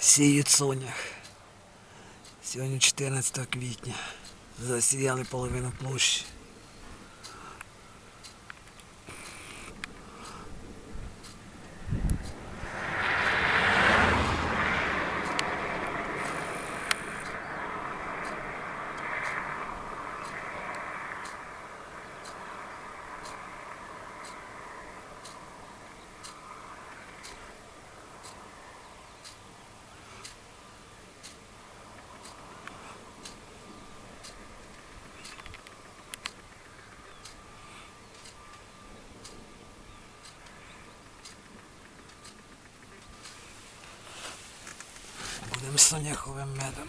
Сіють сонях. Сьогодні 14 квітня. Засіяли половину площі. З соняховим медом.